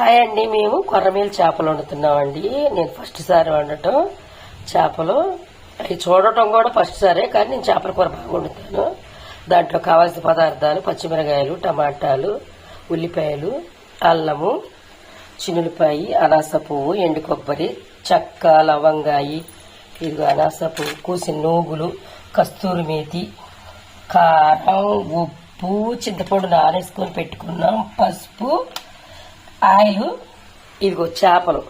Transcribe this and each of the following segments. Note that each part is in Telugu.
హాయ్ అండి మేము కొర్రమీల చేపలు వండుతున్నామండి. నేను ఫస్ట్ సారి వండటం చేపలు. అవి చూడటం కూడా ఫస్ట్ సారే కానీ నేను చేపల కూర బాగా వండుతాను. దాంట్లో కావాల్సిన పదార్థాలు పచ్చిమిరకాయలు టమాటాలు ఉల్లిపాయలు అల్లము చిన్నులపాయి అనాస పువ్వు ఎండు కొబ్బరి చెక్క లవంగాయి ఇదిగో అనాస పువ్వు కూసిన నూగులు కస్తూరి మేతి కారం ఉప్పు చింతపండు నానేసుకొని పెట్టుకున్నాం పసుపు ఆయిల్ ఇదిగో చేపలు.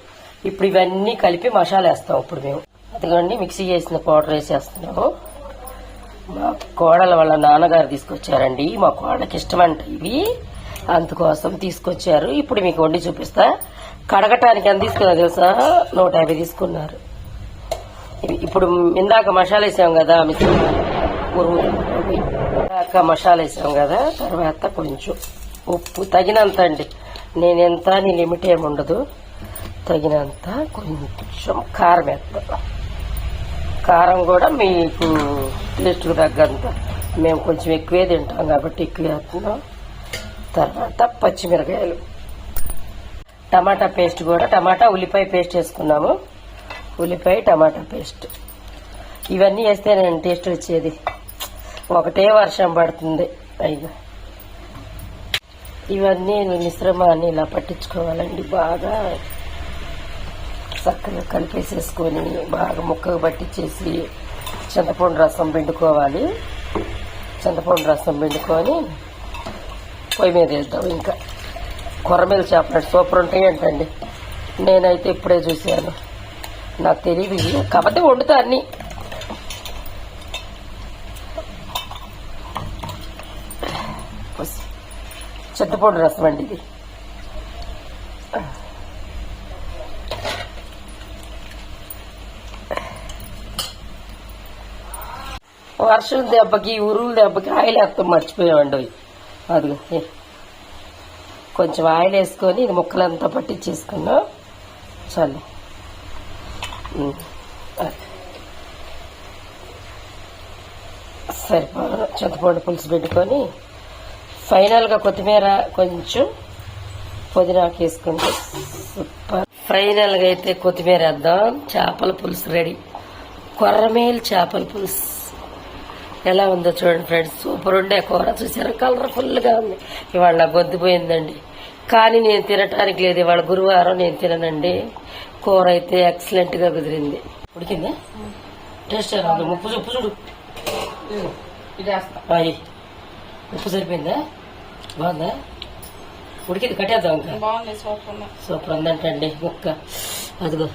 ఇప్పుడు ఇవన్నీ కలిపి మసాలా వేస్తాం ఇప్పుడు మేము. అదిగోండి మిక్సీ చేసిన పౌడర్ వేసేస్తున్నాము. మా కోడల వాళ్ళ నాన్నగారు తీసుకొచ్చారండి. మా గోడకి ఇష్టం అంట ఇవి. అందుకోసం తీసుకొచ్చారు. ఇప్పుడు మీకు వండి చూపిస్తా. కడగటానికి ఎంత తీసుకున్నా తెలుసా? నూట యాభై తీసుకున్నారు. ఇప్పుడు ఇందాక మసాలా వేసాం కదా మిక్సీ. ఇందాక మసాలా వేసాం కదా తర్వాత కొంచెం ఉప్పు తగినంత అండి. నేను ఎంత నీ లిమిట్ ఏమి ఉండదు తగినంత కొంచెం కారం వేస్తాను. కారం కూడా మీకు టేస్ట్కి తగ్గంత. మేము కొంచెం ఎక్కువే తింటాం కాబట్టి ఎక్కువ వేస్తున్నాం. తర్వాత పచ్చిమిరకాయలు. టమాటా పేస్ట్ కూడా టమాటా ఉల్లిపాయ పేస్ట్ వేసుకున్నాము. ఉల్లిపాయ టమాటా పేస్ట్. ఇవన్నీ వేస్తే నేను టేస్ట్ వచ్చేది. ఒకటే వర్షం పడుతుంది. అయిగా ఇవన్నీ మిశ్రమాన్ని ఇలా పట్టించుకోవాలండి. బాగా చక్కగా కలిపేసేసుకొని బాగా ముక్కకు పట్టించేసి చింతపండు రసం పిండుకోవాలి. చింతపండు రసం పిండుకొని పొయ్యి మీద వేద్దాం. ఇంకా కొర్రమీద చేపలు సూపర్ ఉంటాయి అంటండి నేనైతే ఇప్పుడే చూశాను. నాకు తెలియదు. కాకపోతే వండుతా అన్ని. చింతపండు రసం అండి. ఇది వర్షం దెబ్బకి ఉరువుల దెబ్బకి ఆయిల్ వేస్తాం మర్చిపోయామండి అది కొంచెం ఆయిల్ వేసుకొని ఇది ముక్కలంతా పట్టించేసుకున్నాం చాలు. సరిపో అది. చింతపండు పులుసు పెట్టుకొని ఫైనల్గా కొత్తిమీర కొంచెం పుదీనాకు వేసుకుంటే సూపర్. ఫైనల్గా అయితే కొత్తిమీర వేద్దాం. చేపల పులుసు రెడీ. కొర్రమేలు చేపల పులుసు. ఎలా ఉందో చూడండి ఫ్రెండ్స్. సూపర్ ఉండే కూర. చూసారా? కలర్ఫుల్గా ఉంది. ఇవాళ నాకు గొద్దుపోయిందండి కానీ నేను తినటానికి లేదు. ఇవాళ గురువారం నేను తిననండి. కూర అయితే ఎక్సలెంట్గా కుదిరింది. ఉడికిందా? టేస్ట్ ఉప్పు ఉప్పు చూడు. ఉప్పు సరిపోయిందా బాగుందా ఉడికింది కట్టేద్దాం ఇంకా బాగుంది సూపర్ సూపర్ ఉందంటండి ముక్క అదిగో